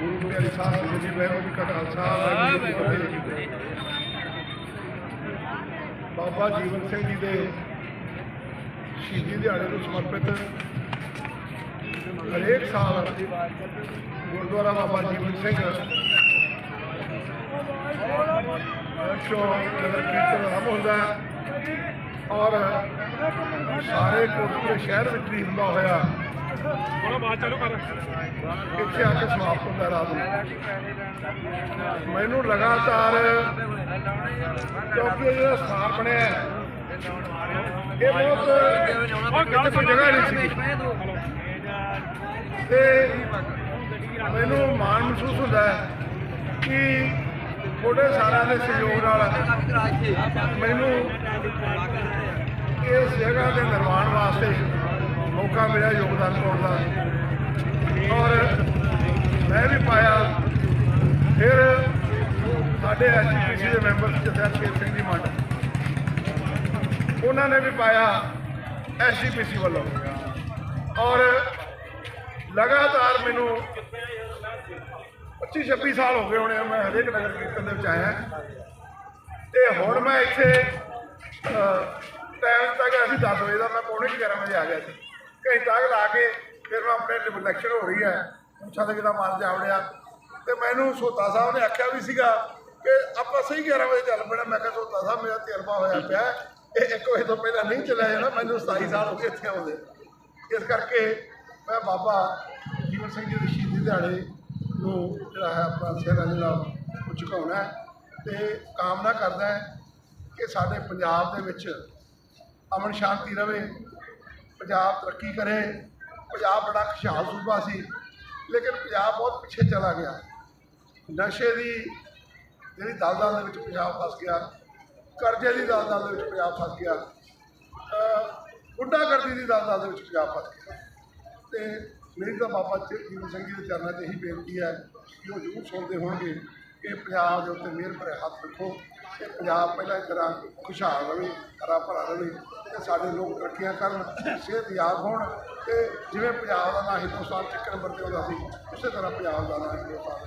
ਗੁਰੂ ਪਿਆਰੀ ਸਾਹਿਬ ਜੀ ਵਾਹਿਗੁਰੂ ਜੀ ਕਾ ਖਾਲਸਾ ਵਾਹਿਗੁਰੂ ਜੀ ਕੀ ਫਤਿਹ। ਬਾਬਾ ਜੀਵਨ ਸਿੰਘ ਜੀ ਦੇ ਸ਼ਹੀਦੀ ਦਿਹਾੜੇ ਨੂੰ ਸਮਰਪਿਤ ਹਰੇਕ ਸਾਲ ਗੁਰਦੁਆਰਾ ਬਾਬਾ ਜੀਵਨ ਸਿੰਘ ਸ਼ੋ ਨਗਰ ਕੀਰਤਨ ਆਰੰਭ ਹੁੰਦਾ ਹੈ। ਔਰ ਸਾਰੇ ਕੋਟਪੁਰੇ ਸ਼ਹਿਰ ਵਿੱਚ ਵੀ ਹੁੰਦਾ ਹੋਇਆ। ਥੋੜਾ ਬਾਤ ਚਾਲੂ ਕਰ ਇੱਥੇ ਆ ਕੇ ਸਮਾਪਤ ਹੁੰਦਾ ਰਾਤ ਨੂੰ। ਮੈਨੂੰ ਲਗਾਤਾਰ ਕਿਉਂਕਿ ਜਿਹੜਾ ਸਥਾਨ ਬਣਿਆ ਹੈ, ਇਹ ਬਹੁਤ ਕੋਈ ਜਗ੍ਹਾ ਨਹੀਂ ਸੀ। ਤੇ ਮੈਨੂੰ ਮਾਣ ਮਹਿਸੂਸ ਹੁੰਦਾ ਹੈ ਕਿ ਥੋੜੇ ਸਾਰਿਆਂ ਦੇ ਸਹਿਯੋਗ ਨਾਲ ਮੈਨੂੰ ਇਸ ਜਗ੍ਹਾ ਦੇ ਨਿਰਮਾਣ ਵਾਸਤੇ ਮੌਕਾ ਮਿਲਿਆ ਯੋਗਦਾਨ ਪਾਉਣ ਦਾ। ਔਰ ਮੈਂ ਵੀ ਪਾਇਆ। ਫਿਰ ਸਾਡੇ ਐਸਜੀਪੀਸੀ ਦੇ ਮੈਂਬਰ ਜਥੇਦਾਰ ਸ਼ੇਰ ਸਿੰਘ ਜੀ ਮੰਡ ਉਹਨਾਂ ਨੇ ਵੀ ਪਾਇਆ ਐਸਜੀਪੀਸੀ ਵੱਲੋਂ। ਔਰ ਲਗਾਤਾਰ ਮੈਨੂੰ 25 26 ਸਾਲ ਹੋ ਗਏ ਹੋਣੇ ਆ, ਮੈਂ ਹਰੇਕ ਨਗਰ ਕੀਰਤਨ ਦੇ ਵਿੱਚ ਆਇਆ। ਤੇ ਹੁਣ ਮੈਂ ਇੱਥੇ ਟਾਈਮ ਤੱਕ ਅਸੀਂ 10 ਵਜੇ ਦਾ ਮੈਂ ਪੌਣੇ 11 ਵਜੇ ਆ ਗਿਆ ਸੀ। ਘੰਟਾ ਕੁ ਲਾ ਕੇ ਫਿਰ ਮੈਂ ਆਪਣੇ ਇਲੈਕਸ਼ਨ ਹੋ ਰਹੀ ਹੈ। ਪੁੱਛਾ ਤੇ ਕਿਦਾ ਮਾਰ ਜਾਵੜਿਆ ਤੇ ਮੈਨੂੰ ਸੋਤਾ ਸਾਹਿਬ ਨੇ ਆਖਿਆ ਵੀ ਸੀਗਾ ਕਿ ਆਪਾਂ ਸਹੀ 11 ਵਜੇ ਚੱਲ ਪੈਣਾ। ਮੈਂ ਕਿਹਾ, ਸੋਤਾ ਸਾਹਿਬ, ਮੇਰਾ ਤਜਰਬਾ ਹੋਇਆ ਪਿਆ ਇਹ ਇੱਕ ਵਜੇ ਤੋਂ ਪਹਿਲਾਂ ਨਹੀਂ ਚੱਲਿਆ ਜਾਣਾ। ਮੈਨੂੰ 27 ਸਾਲ ਹੋ ਗਏ ਇੱਥੇ ਆਉਂਦੇ। ਇਸ ਕਰਕੇ ਮੈਂ ਬਾਬਾ ਜੀਵਨ ਸਿੰਘ ਜੀ ਦੇ ਸ਼ਹੀਦੀ ਦਿਹਾੜੇ ਨੂੰ ਜਿਹੜਾ ਹੈ ਆਪਣਾ ਸਿਹਰਾ ਜਿਹੜਾ ਉਹ ਝੁਕਾਉਣਾ ਹੈ ਤੇ ਕਾਮਨਾ ਕਰਦਾ ਹੈ ਕਿ ਸਾਡੇ ਪੰਜਾਬ ਦੇ ਵਿੱਚ ਅਮਨ ਸ਼ਾਂਤੀ ਰਵੇ, ਪੰਜਾਬ ਤਰੱਕੀ ਕਰੇ। ਪੰਜਾਬ ਬੜਾ ਖੁਸ਼ਹਾਲ ਸੂਬਾ ਸੀ, ਲੇਕਿਨ ਪੰਜਾਬ ਬਹੁਤ ਪਿੱਛੇ ਚਲਾ ਗਿਆ। ਨਸ਼ੇ ਦੀ ਜਿਹੜੀ ਦਲਦਲ ਦੇ ਵਿੱਚ ਪੰਜਾਬ ਫਸ ਗਿਆ, ਕਰਜ਼ੇ ਦੀ ਦਲਦਲ ਦੇ ਵਿੱਚ ਪੰਜਾਬ ਫਸ ਗਿਆ, ਅਹ ਗੁੰਡਾਗਰਦੀ ਦੀ ਦਲਦਲ ਦੇ ਵਿੱਚ ਪੰਜਾਬ ਫਸ ਗਿਆ। ਤੇ ਮੇਰੀ ਤਾਂ ਬਾਬਾ ਜੀਵਨ ਸਿੰਘ ਜੀ ਦੇ ਚਰਨਾਂ 'ਚ ਇਹੀ ਬੇਨਤੀ ਹੈ ਕਿ ਉਹ ਜ਼ਰੂਰ ਸੁਣਦੇ ਹੋਣਗੇ ਕਿ ਪੰਜਾਬ ਦੇ ਉੱਤੇ ਮਿਹਰ ਭਰੇ ਹੱਥ ਰੱਖੋ ਤੇ ਪੰਜਾਬ ਪਹਿਲਾਂ ਤਰ੍ਹਾਂ ਖੁਸ਼ਹਾਲ ਰਹੇ ਹਰਾ ਭਰਾ ਰਹੇ ਤੇ ਸਾਡੇ ਲੋਕ ਤਰੱਕੀਆਂ ਕਰਨ ਸਿਹਤਯਾਬ ਹੋਣ ਤੇ ਜਿਵੇਂ ਪੰਜਾਬ ਦਾ ਨਾਂ ਹਿੰਦੁਸਤਾਨ 'ਚ ਇੱਕ ਨੰਬਰ ਤੇ ਆਉਂਦਾ ਸੀ, ਉਸੇ ਤਰ੍ਹਾਂ ਪੰਜਾਬ ਦਾ ਨਾਂ ਹਿੰਦੁਸਤਾਨ